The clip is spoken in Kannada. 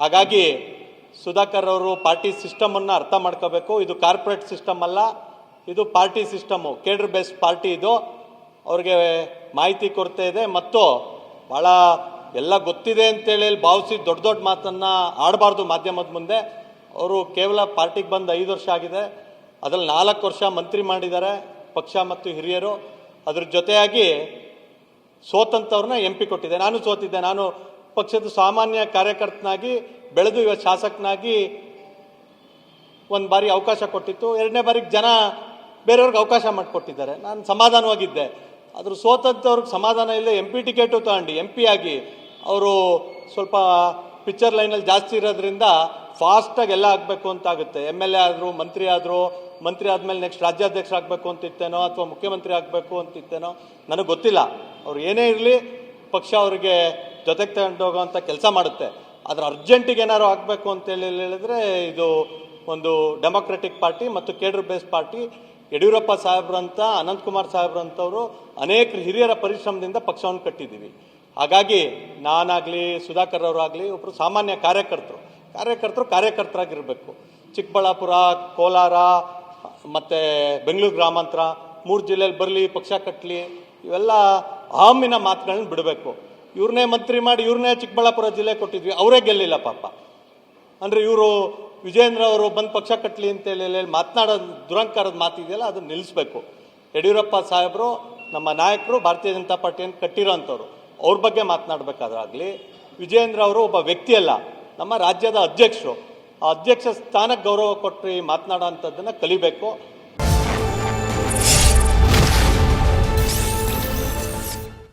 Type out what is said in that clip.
ಹಾಗಾಗಿ ಸುಧಾಕರ್ ಅವರು ಪಾರ್ಟಿ ಸಿಸ್ಟಮನ್ನು ಅರ್ಥ ಮಾಡ್ಕೋಬೇಕು. ಇದು ಕಾರ್ಪೊರೇಟ್ ಸಿಸ್ಟಮ್ ಅಲ್ಲ, ಇದು party system. Cadre based party ಇದು. ಅವ್ರಿಗೆ ಮಾಹಿತಿ ಕೊರತೆ ಇದೆ. ಮತ್ತು ಭಾಳ ಎಲ್ಲ ಗೊತ್ತಿದೆ ಅಂತೇಳಿ ಭಾವಿಸಿ ದೊಡ್ಡ ದೊಡ್ಡ ಮಾತನ್ನು ಆಡಬಾರ್ದು ಮಾಧ್ಯಮದ ಮುಂದೆ. ಅವರು ಕೇವಲ ಪಾರ್ಟಿಗೆ ಬಂದು ಐದು ವರ್ಷ ಆಗಿದೆ. ಅದರಲ್ಲಿ ನಾಲ್ಕು ವರ್ಷ ಮಂತ್ರಿ ಮಾಡಿದ್ದಾರೆ, ಪಕ್ಷ ಮತ್ತು ಹಿರಿಯರು. ಅದ್ರ ಜೊತೆಯಾಗಿ ಸೋತಂಥವ್ರನ್ನ ಎಂ ಪಿ ಕೊಟ್ಟಿದೆ ನಾನು ಸೋತಿದ್ದೆ. ನಾನು ಪಕ್ಷದ ಸಾಮಾನ್ಯ ಕಾರ್ಯಕರ್ತನಾಗಿ, ಬೆಳೆದು ಇವತ್ತು ಶಾಸಕನಾಗಿ ಒಂದು ಬಾರಿ ಅವಕಾಶ ಕೊಟ್ಟಿತ್ತು. ಎರಡನೇ ಬಾರಿಗೆ ಜನ ಬೇರೆಯವ್ರಿಗೆ ಅವಕಾಶ ಮಾಡಿಕೊಟ್ಟಿದ್ದಾರೆ. ನಾನು ಸಮಾಧಾನವಾಗಿದ್ದೆ. ಅದ್ರ ಸೋತಂಥವ್ರಿಗೆ ಸಮಾಧಾನ ಇಲ್ಲ. ಎಂ ಪಿ ಟಿಕೆಟು ತಗೊಂಡು ಎಂ ಪಿ ಆಗಿ ಅವರು ಸ್ವಲ್ಪ ಪಿಕ್ಚರ್ ಲೈನಲ್ಲಿ ಜಾಸ್ತಿ ಇರೋದ್ರಿಂದ ಫಾಸ್ಟಾಗಿ ಎಲ್ಲ ಆಗಬೇಕು ಅಂತ ಆಗುತ್ತೆ ಎಂ ಎಲ್ ಎ ಆದರೂ, ಮಂತ್ರಿ ಆದರೂ, ಮಂತ್ರಿ ಆದಮೇಲೆ ನೆಕ್ಸ್ಟ್ ರಾಜ್ಯಾಧ್ಯಕ್ಷ ಆಗಬೇಕು ಅಂತಿತ್ತೇನೋ ಅಥವಾ ಮುಖ್ಯಮಂತ್ರಿ ಆಗಬೇಕು ಅಂತಿತ್ತೇನೋ, ನನಗೆ ಗೊತ್ತಿಲ್ಲ. ಅವ್ರು ಏನೇ ಇರಲಿ ಪಕ್ಷ ಅವರಿಗೆ ಜೊತೆಗೆ ತಗೊಂಡು ಹೋಗೋವಂಥ ಕೆಲಸ ಮಾಡುತ್ತೆ. ಆದರೆ ಅರ್ಜೆಂಟಿಗೆ ಏನಾದ್ರು ಆಗಬೇಕು ಅಂತೇಳಿ ಹೇಳಿದ್ರೆ ಇದು ಒಂದು ಡೆಮೊಕ್ರೆಟಿಕ್ ಪಾರ್ಟಿ ಮತ್ತು ಕೇಡರ್ ಬೇಸ್ ಪಾರ್ಟಿ. ಯಡಿಯೂರಪ್ಪ ಸಾಹೇಬ್ರಂತ, ಅನಂತಕುಮಾರ್ ಸಾಹೇಬ್ರಂಥವರು ಅನೇಕ ಹಿರಿಯರ ಪರಿಶ್ರಮದಿಂದ ಪಕ್ಷವನ್ನು ಕಟ್ಟಿದ್ದೀವಿ. ಹಾಗಾಗಿ ನಾನಾಗಲಿ, ಸುಧಾಕರ್ ಅವರಾಗಲಿ ಒಬ್ಬರು ಸಾಮಾನ್ಯ ಕಾರ್ಯಕರ್ತರು. ಕಾರ್ಯಕರ್ತರು ಕಾರ್ಯಕರ್ತರಾಗಿರಬೇಕು. ಚಿಕ್ಕಬಳ್ಳಾಪುರ, ಕೋಲಾರ, ಮತ್ತು ಬೆಂಗಳೂರು ಗ್ರಾಮಾಂತರ, ಮೂರು ಜಿಲ್ಲೆಯಲ್ಲಿ ಬರಲಿ, ಪಕ್ಷ ಕಟ್ಟಲಿ ಇವೆಲ್ಲ ಅಹಮ್ಮಿನ ಮಾತುಗಳನ್ನ ಬಿಡಬೇಕು. ಇವ್ರನ್ನೇ ಮಂತ್ರಿ ಮಾಡಿ ಇವ್ರನ್ನೇ ಚಿಕ್ಕಬಳ್ಳಾಪುರ ಜಿಲ್ಲೆ ಕೊಟ್ಟಿದ್ವಿ. ಅವರೇ ಗೆಲ್ಲಿಲ್ಲ ಪಾಪ. ಅಂದರೆ ಇವರು ವಿಜೇಂದ್ರ ಅವರು ಬಂದು ಪಕ್ಷ ಕಟ್ಟಲಿ ಅಂತೇಳಿ ಮಾತನಾಡೋ ದುರಂಕಾರದ ಮಾತಿದೆಯಲ್ಲ, ಅದನ್ನು ನಿಲ್ಲಿಸ್ಬೇಕು ಯಡಿಯೂರಪ್ಪ ಸಾಹೇಬರು ನಮ್ಮ ನಾಯಕರು, ಭಾರತೀಯ ಜನತಾ ಪಾರ್ಟಿಯನ್ನು ಕಟ್ಟಿರೋಂಥವ್ರು. ಅವ್ರ ಬಗ್ಗೆ ಮಾತನಾಡಬೇಕಾದ್ರಾಗಲಿ, ವಿಜೇಂದ್ರ ಅವರು ಒಬ್ಬ ವ್ಯಕ್ತಿಯಲ್ಲ, ನಮ್ಮ ರಾಜ್ಯದ ಅಧ್ಯಕ್ಷರು. ಆ ಅಧ್ಯಕ್ಷ ಸ್ಥಾನಕ್ಕೆ ಗೌರವ ಕೊಟ್ಟು ಮಾತನಾಡೋ ಅಂಥದ್ದನ್ನು ಕಲಿಬೇಕು.